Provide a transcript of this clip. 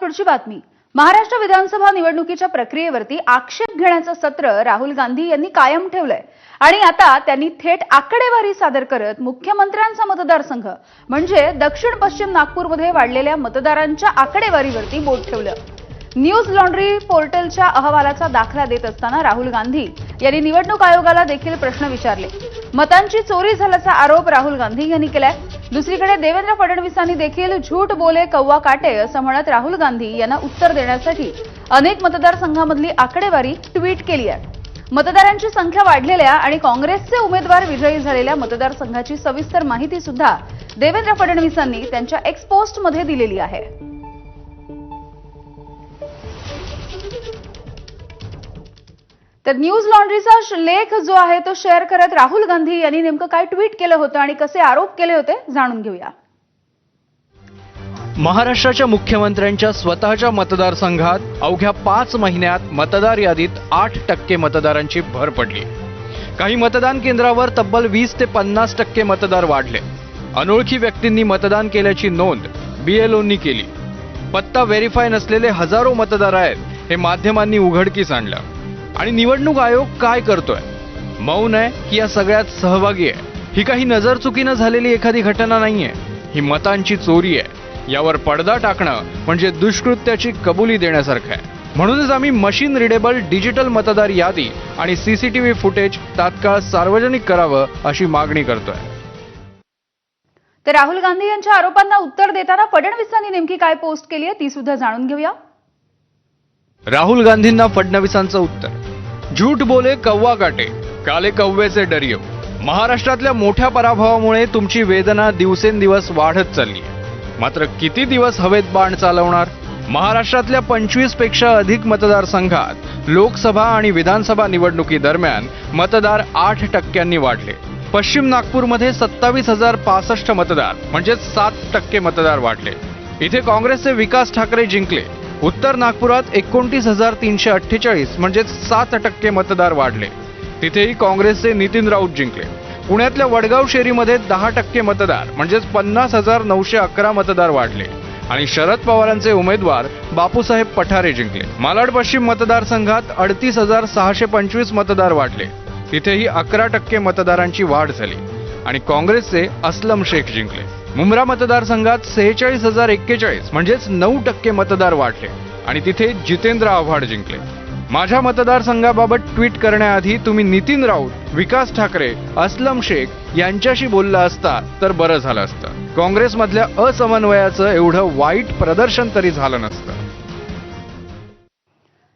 पुढची बातमी. महाराष्ट्र विधानसभा निवडणुकीच्या प्रक्रियेवरती आक्षेप घेण्याचं सत्र राहुल गांधी यांनी कायम ठेवलंय. आणि आता त्यांनी थेट आकडेवारी सादर करत मुख्यमंत्र्यांचा मतदारसंघ म्हणजे दक्षिण पश्चिम नागपूरमध्ये वाढलेल्या मतदारांच्या आकडेवारीवरती बोट ठेवलं. न्यूज लॉन्ड्री पोर्टलच्या अहवालाचा दाखला देत असताना राहुल गांधी यांनी निवडणूक आयोगाला देखील प्रश्न विचारले. मतांची चोरी झाल्याचा आरोप राहुल गांधी यांनी केलाय. दुसरीकडे देवेंद्र फडणवीसांनी देखील झूट बोले कव्वा काटे असं म्हणत राहुल गांधी यांना उत्तर देण्यासाठी अनेक मतदारसंघामधली आकडेवारी ट्विट केली आहे. मतदारांची संख्या वाढलेल्या आणि काँग्रेसचे उमेदवार विजयी झालेल्या मतदारसंघाची सविस्तर माहिती सुद्धा देवेंद्र फडणवीसांनी त्यांच्या एक्सपोस्टमध्ये दिलेली आहे. तर न्यूज लॉन्ड्रीचा लेख जो आहे तो शेअर करत राहुल गांधी यांनी नेमकं काय ट्विट केलं होतं आणि कसे आरोप केले होते जाणून घेऊया. महाराष्ट्राच्या मुख्यमंत्र्यांच्या स्वतःच्या मतदारसंघात अवघ्या पाच महिन्यात मतदार यादीत आठ टक्के मतदारांची भर पडली. काही मतदान केंद्रावर तब्बल वीस ते पन्नास टक्के मतदार वाढले. अनोळखी व्यक्तींनी मतदान केल्याची नोंद बीएलओंनी केली. पत्ता व्हेरीफाय नसलेले हजारो मतदार आहेत हे माध्यमांनी उघडकीस आणलं. आणि निवडणूक आयोग काय करतोय? मौन आहे की या सगळ्यात सहभागी आहे? ही काही नजर चुकीनं झालेली एखादी घटना नाहीये. ही मतांची चोरी आहे. यावर पडदा टाकणं म्हणजे दुष्कृत्याची कबुली देण्यासारखं आहे. म्हणूनच आम्ही मशीन रिडेबल डिजिटल मतदार यादी आणि सीसीटीव्ही फुटेज तात्काळ सार्वजनिक करावं अशी मागणी करतोय. तर राहुल गांधी यांच्या आरोपांना उत्तर देताना फडणवीसांनी नेमकी काय पोस्ट केली आहे ती सुद्धा जाणून घेऊया. राहुल गांधींना फडणवीसांचं उत्तर. झूट बोले कव्वा काटे काले कव्वेचे डरियो. महाराष्ट्रातल्या मोठ्या पराभवामुळे तुमची वेदना दिवसेंदिवस वाढत चालली मात्र किती दिवस हवेत बाण चालवणार? महाराष्ट्रातल्या पंचवीसपेक्षा अधिक मतदारसंघात लोकसभा आणि विधानसभा निवडणुकीदरम्यान मतदार आठ टक्क्यांनी वाढले. पश्चिम नागपूरमध्ये सत्तावीस हजार पासष्ट मतदार म्हणजेच सात टक्के मतदार वाढले. इथे काँग्रेसचे विकास ठाकरे जिंकले. उत्तर नागपुरात एकोणतीस हजार तीनशे अठ्ठेचाळीस म्हणजेच सात टक्के मतदार वाढले. तिथेही काँग्रेसचे नितीन राऊत जिंकले. पुण्यातल्या वडगाव शेरीमध्ये दहा टक्के मतदार म्हणजेच पन्नास हजार नऊशे अकरा मतदार वाढले. आणि शरद पवारांचे उमेदवार बापूसाहेब पठारे जिंकले. मालाड पश्चिम मतदारसंघात अडतीस हजार सहाशे पंचवीस मतदार वाढले. तिथेही अकरा टक्के मतदारांची वाढ झाली. आणि काँग्रेसचे अस्लम शेख जिंकले. मुंब्रा मतदारसंघात सेहेचाळीस हजार एक्केचाळीस म्हणजेच नऊ टक्के मतदार वाढले. आणि तिथे जितेंद्र आव्हाड जिंकले. माझ्या मतदारसंघाबाबत ट्विट करण्याआधी तुम्ही नितीन राऊत विकास ठाकरे अस्लम शेख यांच्याशी बोलला असता तर बरं झालं असतं. काँग्रेसमधल्या असमन्वयाचं एवढं वाईट प्रदर्शन तरी झालं नसतं.